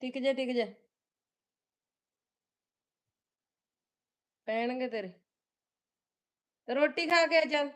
ਟਿਕ ਜਾ ਟਿਕ ਜਾ। ਪੈਣਗੇ ਤੇਰੇ। ਰੋਟੀ ਖਾ ਕੇ ਆ ਚੱਲ।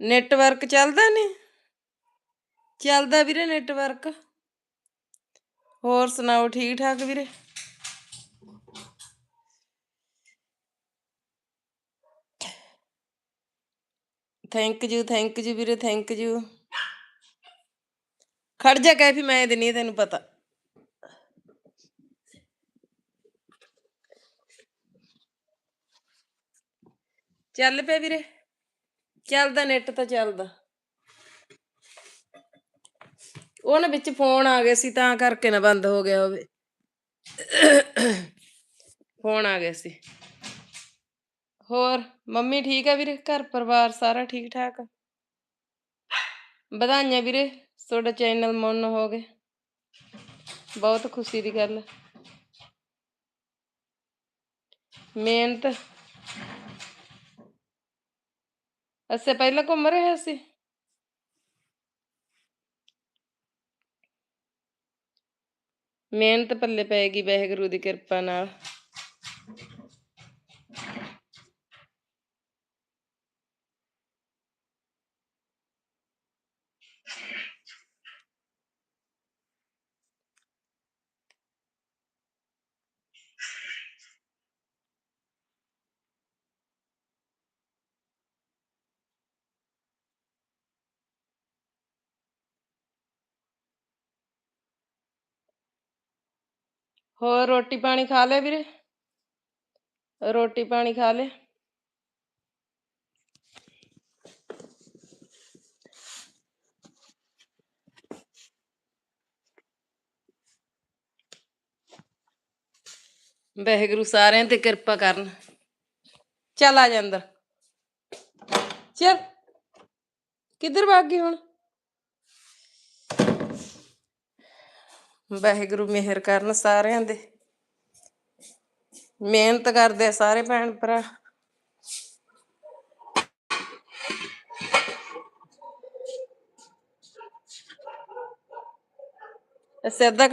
ਨੈਟਵਰਕ ਚੱਲਦਾ ਨਹੀਂ ਚੱਲਦਾ ਵੀਰੇ ਨੈਟਵਰਕ। ਹੋਰ ਸੁਣਾਓ, ਠੀਕ ਠਾਕ ਵੀਰੇ? ਥੈਂਕ ਯੂ ਥੈਂਕ ਯੂ ਵੀਰੇ ਥੈਂਕ ਯੂ ਖੜ ਜਾ ਕੈਫੀ ਮੈਂ ਦਿੰਨੀ ਤੈਨੂੰ ਪਤਾ। ਚੱਲ ਪਿਆ ਵੀਰੇ। ਚੱਲਦਾ ਨੈਟ ਤਾਂ ਚੱਲਦਾ। ਉਹ ਨਾ ਵਿੱਚ ਫੋਨ ਆ ਗਿਆ ਸੀ, ਤਾਂ ਕਰਕੇ ਨਾ ਬੰਦ ਹੋ ਗਿਆ ਹੋਵੇ। ਫੋਨ ਆ ਗਿਆ ਸੀ। ਹੋਰ, ਮੰਮੀ ਠੀਕ ਆ ਵੀਰੇ? ਘਰ ਪਰਿਵਾਰ ਸਾਰਾ ਠੀਕ ਠਾਕ ਵਧਾਈਆਂ ਵੀਰੇ, ਤੁਹਾਡਾ ਚੈਨਲ ਮੁੰਨ ਹੋ ਗਏ। ਬਹੁਤ ਖੁਸ਼ੀ ਦੀ ਗੱਲ ਆ। ਮਿਹਨਤ ਅਸੀਂ ਪਹਿਲਾਂ ਘੁੰਮ ਰਹੇ ਸੀ ਮਿਹਨਤ ਪੱਲੇ ਪਏਗੀ ਵਾਹਿਗੁਰੂ ਦੀ ਕਿਰਪਾ ਨਾਲ ਹੋਰ ਰੋਟੀ ਪਾਣੀ ਖਾ ਲਿਆ ਵੀਰੇ? ਰੋਟੀ ਪਾਣੀ ਖਾ ਲਿਆ? ਵਾਹਿਗੁਰੂ ਸਾਰਿਆਂ ਤੇ ਕਿਰਪਾ ਕਰਨ। ਚੱਲ ਆ ਜਾ ਅੰਦਰ। ਚੱਲ। ਕਿੱਧਰ ਭੱਗ ਗਈ ਹੁਣ? ਵਾਹਿਗੁਰੂ ਮਿਹਰ ਕਰਨ ਸਾਰਿਆਂ ਦੇ। ਮਿਹਨਤ ਕਰਦੇ ਆ ਸਾਰੇ ਭੈਣ ਭਰਾ। ਅਸੀਂ ਅੱਧਾ